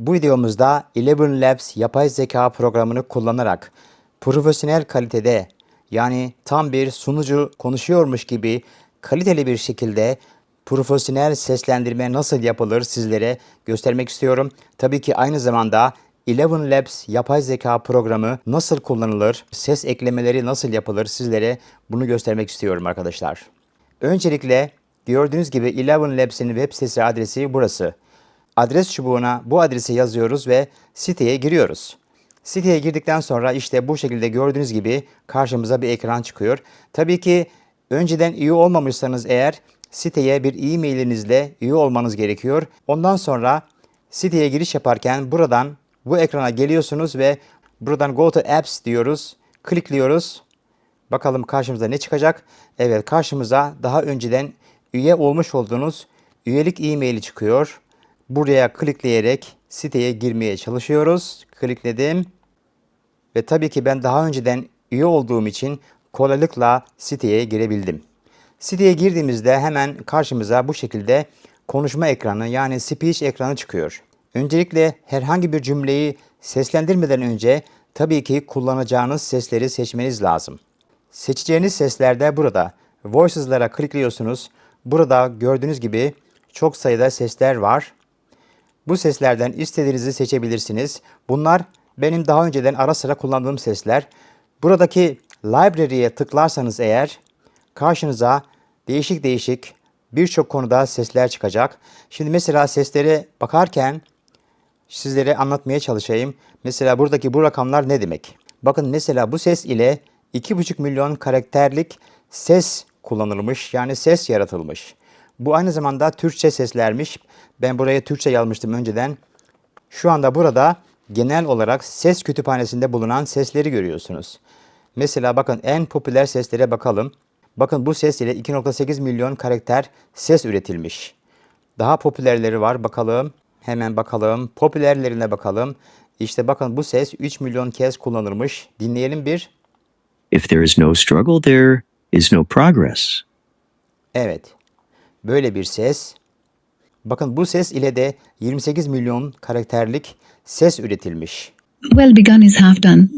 Bu videomuzda Eleven Labs yapay zeka programını kullanarak profesyonel kalitede yani tam bir sunucu konuşuyormuş gibi kaliteli bir şekilde profesyonel seslendirme nasıl yapılır sizlere göstermek istiyorum. Tabii ki aynı zamanda Eleven Labs yapay zeka programı nasıl kullanılır, ses eklemeleri nasıl yapılır sizlere bunu göstermek istiyorum arkadaşlar. Öncelikle gördüğünüz gibi Eleven Labs'in web sitesi adresi burası. Adres çubuğuna bu adresi yazıyoruz ve siteye giriyoruz. Siteye girdikten sonra işte bu şekilde gördüğünüz gibi karşımıza bir ekran çıkıyor. Tabii ki önceden üye olmamışsanız eğer siteye bir e-mailinizle üye olmanız gerekiyor. Ondan sonra siteye giriş yaparken buradan bu ekrana geliyorsunuz ve buradan Go to Apps diyoruz. Klikliyoruz. Bakalım karşımıza ne çıkacak? Evet karşımıza daha önceden üye olmuş olduğunuz üyelik e-maili çıkıyor. Buraya klikleyerek siteye girmeye çalışıyoruz. Klikledim. Ve tabii ki ben daha önceden üye olduğum için kolaylıkla siteye girebildim. Siteye girdiğimizde hemen karşımıza bu şekilde konuşma ekranı yani speech ekranı çıkıyor. Öncelikle herhangi bir cümleyi seslendirmeden önce tabii ki kullanacağınız sesleri seçmeniz lazım. Seçeceğiniz seslerde burada. Voices'lara klikliyorsunuz. Burada gördüğünüz gibi çok sayıda sesler var. Bu seslerden istediğinizi seçebilirsiniz. Bunlar benim daha önceden ara sıra kullandığım sesler. Buradaki library'e tıklarsanız eğer karşınıza değişik değişik birçok konuda sesler çıkacak. Şimdi mesela seslere bakarken sizlere anlatmaya çalışayım. Mesela buradaki bu rakamlar ne demek? Bakın mesela bu ses ile 2,5 milyon karakterlik ses kullanılmış. Yani ses yaratılmış. Bu aynı zamanda Türkçe seslermiş. Ben buraya Türkçe yazmıştım önceden. Şu anda burada genel olarak ses kütüphanesinde bulunan sesleri görüyorsunuz. Mesela bakın en popüler seslere bakalım. Bakın bu ses ile 2.8 milyon karakter ses üretilmiş. Daha popülerleri var bakalım. Hemen bakalım. Popülerlerine bakalım. İşte bakın bu ses 3 milyon kez kullanılmış. Dinleyelim bir. If there is no struggle, there is no progress. Evet. Böyle bir ses. Bakın bu ses ile de 28 milyon karakterlik ses üretilmiş. Well begun is half done.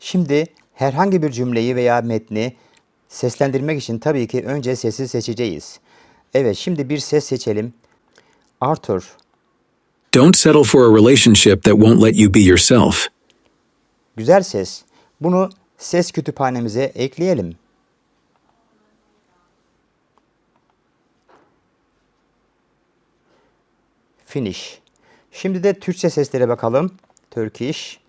Şimdi herhangi bir cümleyi veya metni seslendirmek için tabii ki önce sesi seçeceğiz. Evet, şimdi bir ses seçelim. Arthur. Don't settle for a relationship that won't let you be yourself. Güzel ses. Bunu ses kütüphanemize ekleyelim. Finish. Şimdi de Türkçe seslere bakalım. Turkish.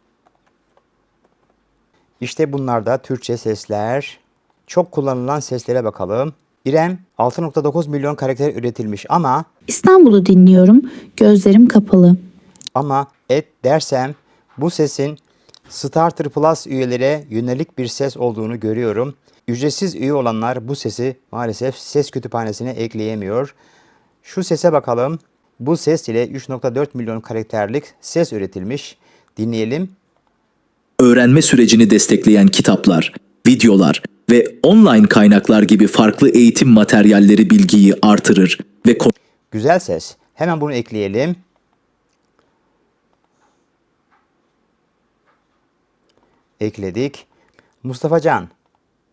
İşte bunlar da Türkçe sesler. Çok kullanılan seslere bakalım. İrem 6.9 milyon karakter üretilmiş ama İstanbul'u dinliyorum. Gözlerim kapalı. Ama et dersem bu sesin Starter Plus üyelere yönelik bir ses olduğunu görüyorum. Ücretsiz üye olanlar bu sesi maalesef ses kütüphanesine ekleyemiyor. Şu sese bakalım. Bu ses ile 3.4 milyon karakterlik ses üretilmiş. Dinleyelim. öğrenme sürecini destekleyen kitaplar, videolar ve online kaynaklar gibi farklı eğitim materyalleri bilgiyi artırır ve Güzel ses. Hemen bunu ekleyelim. Ekledik. Mustafa Can.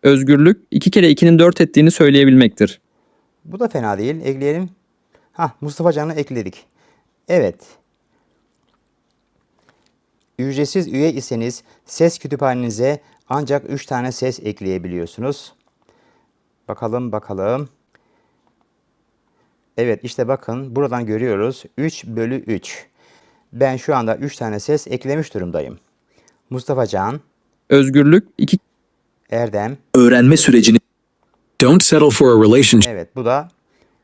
Özgürlük iki kere ikinin dört ettiğini söyleyebilmektir. Bu da fena değil. Ekleyelim. Ha Mustafa Can'ı ekledik. Evet. Ücretsiz üye iseniz ses kütüphanenize ancak 3 tane ses ekleyebiliyorsunuz. Bakalım bakalım. Evet işte bakın buradan görüyoruz. 3 bölü 3. Ben şu anda 3 tane ses eklemiş durumdayım. Mustafa Can, Özgürlük iki Erdem, öğrenme sürecini Don't settle for a relationship Evet bu da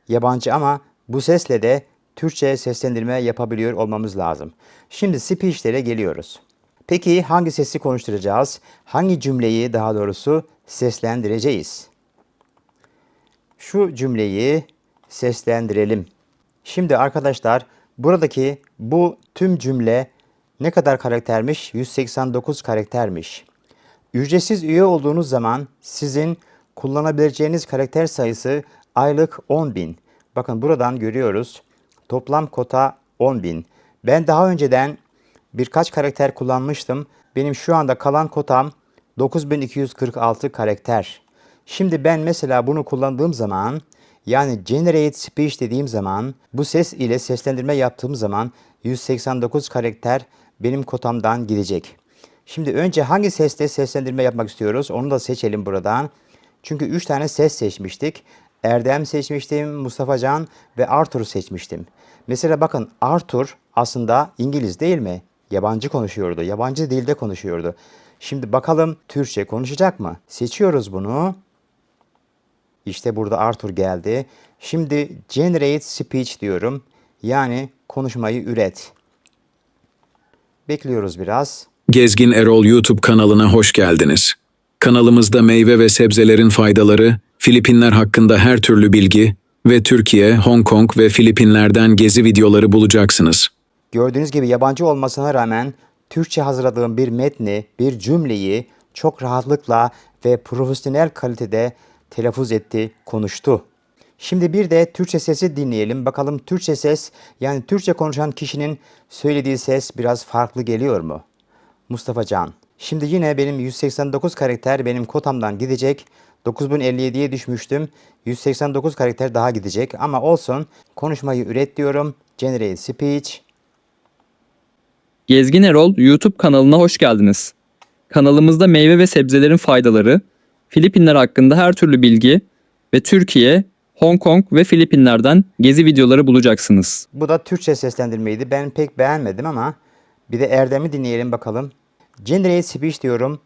yabancı ama bu sesle de Türkçe seslendirme yapabiliyor olmamız lazım. Şimdi speechlere geliyoruz. Peki hangi sesi konuşturacağız? Hangi cümleyi daha doğrusu seslendireceğiz? Şu cümleyi seslendirelim. Şimdi arkadaşlar buradaki bu tüm cümle ne kadar karaktermiş? 189 karaktermiş. Ücretsiz üye olduğunuz zaman sizin kullanabileceğiniz karakter sayısı aylık 10.000. Bakın buradan görüyoruz. Toplam kota 10.000. Ben daha önceden birkaç karakter kullanmıştım. Benim şu anda kalan kotam 9246 karakter. Şimdi ben mesela bunu kullandığım zaman yani generate speech dediğim zaman bu ses ile seslendirme yaptığım zaman 189 karakter benim kotamdan gidecek. Şimdi önce hangi sesle seslendirme yapmak istiyoruz onu da seçelim buradan. Çünkü 3 tane ses seçmiştik. Erdem seçmiştim, Mustafa Can ve Arthur seçmiştim. Mesela bakın Arthur aslında İngiliz değil mi? Yabancı konuşuyordu, yabancı dilde konuşuyordu. Şimdi bakalım Türkçe konuşacak mı? Seçiyoruz bunu. İşte burada Arthur geldi. Şimdi generate speech diyorum. Yani konuşmayı üret. Bekliyoruz biraz. Gezgin Erol YouTube kanalına hoş geldiniz. Kanalımızda meyve ve sebzelerin faydaları, Filipinler hakkında her türlü bilgi ve Türkiye, Hong Kong ve Filipinler'den gezi videoları bulacaksınız. Gördüğünüz gibi yabancı olmasına rağmen Türkçe hazırladığım bir metni, bir cümleyi çok rahatlıkla ve profesyonel kalitede telaffuz etti, konuştu. Şimdi bir de Türkçe sesi dinleyelim. Bakalım Türkçe ses yani Türkçe konuşan kişinin söylediği ses biraz farklı geliyor mu? Mustafa Can. Şimdi yine benim 189 karakter benim kotamdan gidecek. 9057'ye düşmüştüm. 189 karakter daha gidecek ama olsun. Konuşmayı üret diyorum. Generate speech. Gezgin Erol YouTube kanalına hoş geldiniz. Kanalımızda meyve ve sebzelerin faydaları, Filipinler hakkında her türlü bilgi ve Türkiye, Hong Kong ve Filipinler'den gezi videoları bulacaksınız. Bu da Türkçe seslendirmeydi. Ben pek beğenmedim ama bir de Erdem'i dinleyelim bakalım. Generate speech diyorum.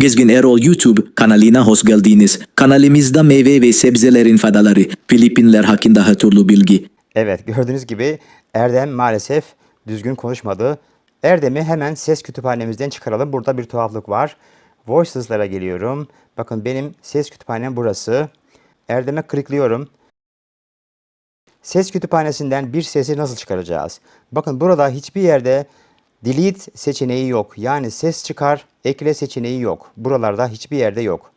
Gezgin Erol YouTube kanalına hoş geldiniz. Kanalımızda meyve ve sebzelerin faydaları, Filipinler hakkında her türlü bilgi Evet gördüğünüz gibi Erdem maalesef düzgün konuşmadı. Erdem'i hemen ses kütüphanemizden çıkaralım. Burada bir tuhaflık var. Voices'lara geliyorum. Bakın benim ses kütüphanem burası. Erdem'e klikliyorum. Ses kütüphanesinden bir sesi nasıl çıkaracağız? Bakın burada hiçbir yerde delete seçeneği yok. Yani ses çıkar, ekle seçeneği yok. Buralarda hiçbir yerde yok.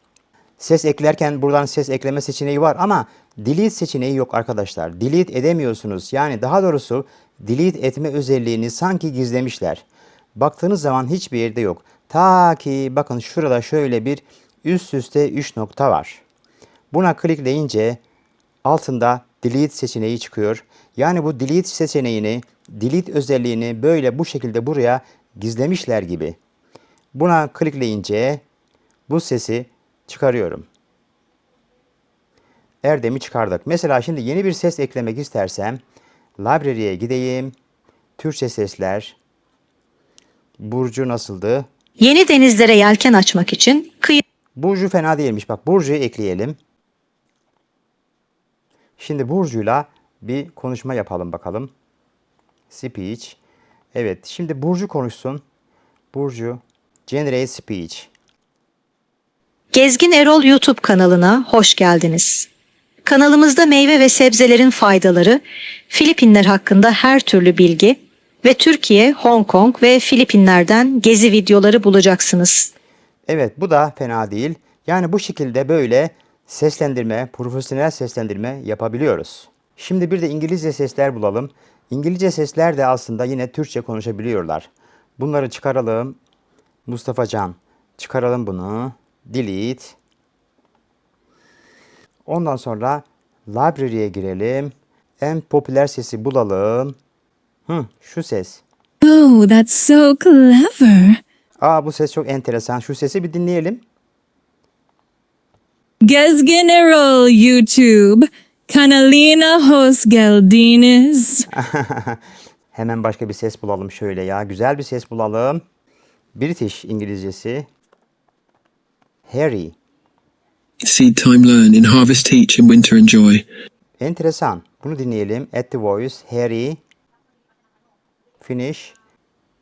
Ses eklerken buradan ses ekleme seçeneği var ama delete seçeneği yok arkadaşlar. Delete edemiyorsunuz. Yani daha doğrusu delete etme özelliğini sanki gizlemişler. Baktığınız zaman hiçbir yerde yok. Ta ki bakın şurada şöyle bir üst üste 3 nokta var. Buna klikleyince altında delete seçeneği çıkıyor. Yani bu delete seçeneğini, delete özelliğini böyle bu şekilde buraya gizlemişler gibi. Buna klikleyince bu sesi çıkarıyorum. Erdem'i çıkardık. Mesela şimdi yeni bir ses eklemek istersem library'e gideyim. Türkçe sesler. Burcu nasıldı? Yeni denizlere yelken açmak için kıyı Burcu fena değilmiş. Bak Burcu'yu ekleyelim. Şimdi Burcu'yla bir konuşma yapalım bakalım. Speech. Evet. Şimdi Burcu konuşsun. Burcu. Generate speech. Gezgin Erol YouTube kanalına hoş geldiniz. Kanalımızda meyve ve sebzelerin faydaları, Filipinler hakkında her türlü bilgi ve Türkiye, Hong Kong ve Filipinler'den gezi videoları bulacaksınız. Evet bu da fena değil. Yani bu şekilde böyle seslendirme, profesyonel seslendirme yapabiliyoruz. Şimdi bir de İngilizce sesler bulalım. İngilizce sesler de aslında yine Türkçe konuşabiliyorlar. Bunları çıkaralım. Mustafa Can. Çıkaralım bunu. Delete. Ondan sonra library'e girelim. En popüler sesi bulalım. Hı, şu ses. Oh, that's so clever. Aa bu ses çok enteresan. Şu sesi bir dinleyelim. Gezgin Erol YouTube. Kanalina hoş geldiniz. Hemen başka bir ses bulalım şöyle ya. Güzel bir ses bulalım. British İngilizcesi. Harry. Seed time learn, in harvest teach, in winter enjoy. Enteresan. Bunu dinleyelim. At the Voice. Harry. Finish.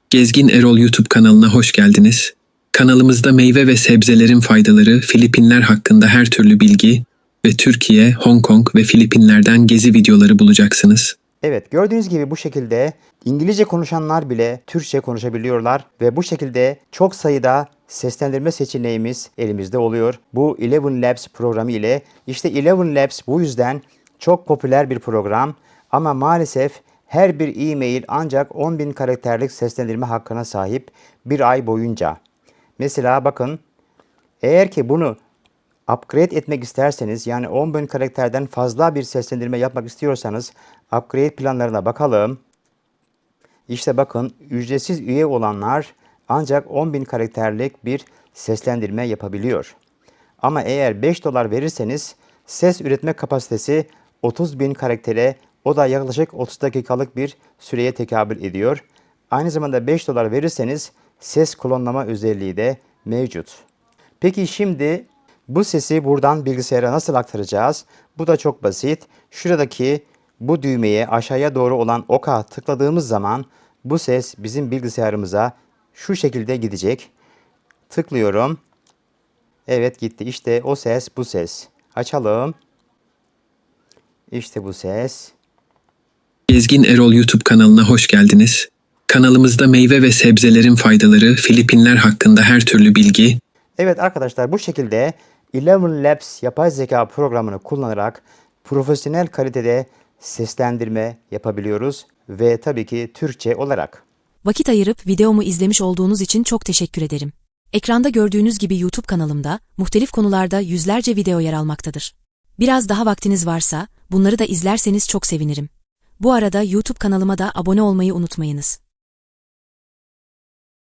Gezgin Erol YouTube kanalına hoş geldiniz. Kanalımızda meyve ve sebzelerin faydaları, Filipinler hakkında her türlü bilgi ve Türkiye, Hong Kong ve Filipinler'den gezi videoları bulacaksınız. Evet gördüğünüz gibi bu şekilde İngilizce konuşanlar bile Türkçe konuşabiliyorlar ve bu şekilde çok sayıda seslendirme seçeneğimiz elimizde oluyor. Bu Eleven Labs programı ile işte Eleven Labs bu yüzden çok popüler bir program. Ama maalesef her bir e-mail ancak 10.000 karakterlik seslendirme hakkına sahip bir ay boyunca. Mesela bakın eğer ki bunu upgrade etmek isterseniz yani 10.000 karakterden fazla bir seslendirme yapmak istiyorsanız upgrade planlarına bakalım. İşte bakın ücretsiz üye olanlar ancak 10.000 karakterlik bir seslendirme yapabiliyor. Ama eğer 5 dolar verirseniz ses üretme kapasitesi 30.000 karaktere o da yaklaşık 30 dakikalık bir süreye tekabül ediyor. Aynı zamanda 5 dolar verirseniz ses klonlama özelliği de mevcut. Peki şimdi bu sesi buradan bilgisayara nasıl aktaracağız? Bu da çok basit. Şuradaki bu düğmeye aşağıya doğru olan oka tıkladığımız zaman bu ses bizim bilgisayarımıza şu şekilde gidecek. Tıklıyorum. Evet gitti. İşte o ses bu ses. Açalım. İşte bu ses. Gezgin Erol YouTube kanalına hoş geldiniz. Kanalımızda meyve ve sebzelerin faydaları, Filipinler hakkında her türlü bilgi, Evet arkadaşlar bu şekilde Eleven Labs yapay zeka programını kullanarak profesyonel kalitede seslendirme yapabiliyoruz ve tabii ki Türkçe olarak. Vakit ayırıp videomu izlemiş olduğunuz için çok teşekkür ederim. Ekranda gördüğünüz gibi YouTube kanalımda muhtelif konularda yüzlerce video yer almaktadır. Biraz daha vaktiniz varsa bunları da izlerseniz çok sevinirim. Bu arada YouTube kanalıma da abone olmayı unutmayınız.